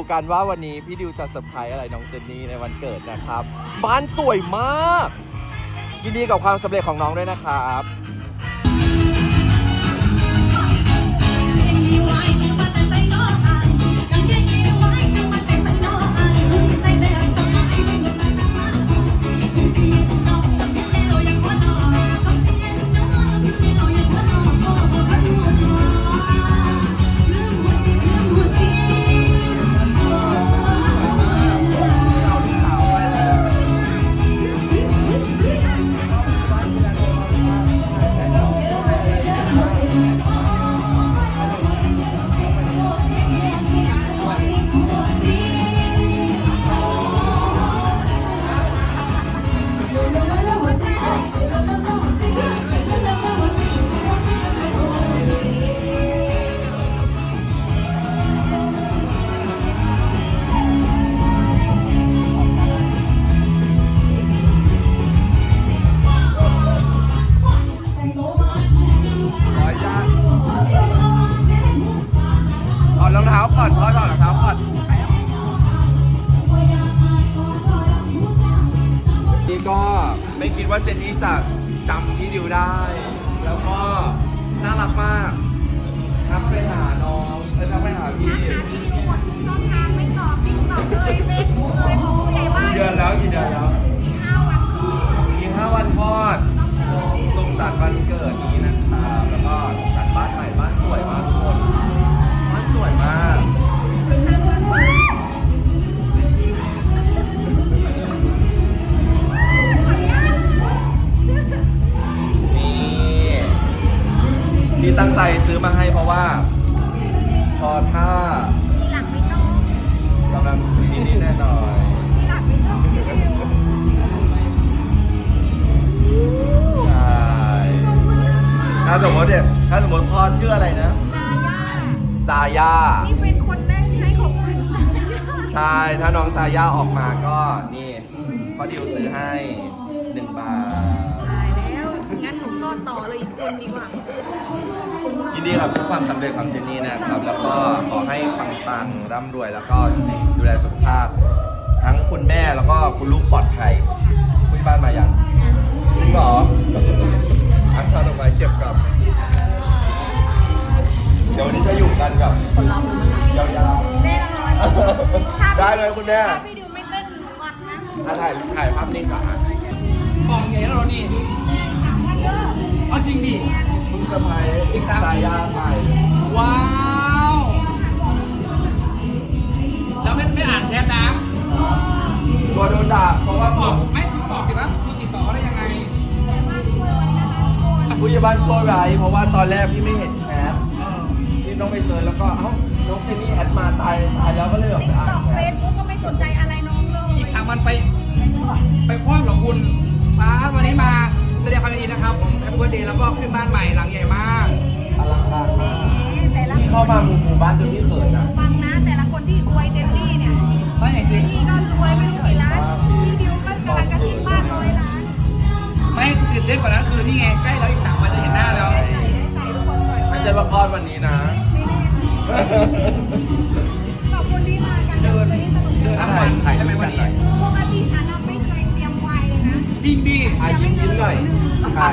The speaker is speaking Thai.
ดูกันว่าวันนี้พี่ดิวจะเซอร์ไพรส์อะไรน้องเจนนี่ในวันเกิดนะครับ บ้านสวยมาก ยินดีกับความสำเร็จของน้องด้วยนะครับ คิดว่าเจนนี่จะจำพี่ดิวได้ แล้วก็ มาให้เพราะว่า พอถ้าทีหลังไม่ต้องกำลังมีนี่แน่นอนทีหลังไม่ต้องพี่ดิวใช่ถ้าสมมติเนี่ยถ้าสมมติพ่อชื่ออะไรนะจาย่าจาย่านี่เป็นคนแรกที่ให้ของขวัญจาย่าใช่ถ้าน้องจาย่าออกมาก็นี่พ่อดิวซื้อให้หนึ่งบาท ตายแล้ว งั้นหนูรอดต่อเลยอีกคนดีกว่า ยินดีกับทุกความสำเร็จของเจนนี่นะครับ แล้วก็ขอให้ปังๆร่ำรวย แล้วก็ดูแลสุขภาพ ทั้งคุณแม่แล้วก็คุณลูกปลอดภัยคุณที่บ้านมายังจริงเหรออันชาลงไปเก็บกับ เดี๋ยววันนี้จะอยู่กันกับยาวแน่นอนถ้าๆได้เลยคุณแม่ ถ้าพี่ดิวไม่เต้นหนูงอนนะอะถ่ายถ่ายภาพนิ่งก่อนอะ กล่องใหญ่แล้วเรานี่ถามว่าเยอะเอาจริงดิ เพิ่งเซอร์ไพรส์อีกสามสายยาไปว้าว แล้วไม่ไม่อ่านแชทนะตัวโดนด่าเพราะว่าบผอกมไม่บอกสิว่าคุณติดต่อเขาได้ยังไงผู้ใหญ่บ้านช่วยไว้เพราะว่าตอนแรกพี่ไม่เห็นแชทเออพี่ต้องไปเจอแล้วก็เอ้าน้องเจนนี่แอดมาตายตายแล้วก็เลยแบบติ๊ไปกอ่านต็อกแชเฟทซบุ๊กก็ไม่สนใจอะไรน้องเลยอีกสามวันไป ไปคว้างเหรอคุณป้าวันนี้มาแสดงความยินดีนะครับผมแฮปปี้ เบิร์ดเดย์แล้วก็ขึ้นบ้านใหม่หลังใหญ่มากอลังการมากแต่ละพี่เข้ามาหมู่หมู่บ้านจนพี่เขินอะฟังนะแต่ละคนที่อวยเจนนี่เนี่ยบ้านใหญ่จริงนี่ก็รวยไม่รู้กี่ล้านพี่ดิวก็กำลังกระทิ้งบ้านร้อยล้าน ไม่ตื่นเต้นกว่านั้นคือนี่ไงใกล้แล้วอีกสามวันจะเห็นหน้าแล้วได้ใส่ได้ใส่ทุกคนสวยไม่มากใช่ว่าคลอดวันนี้นะ หน่อยใช่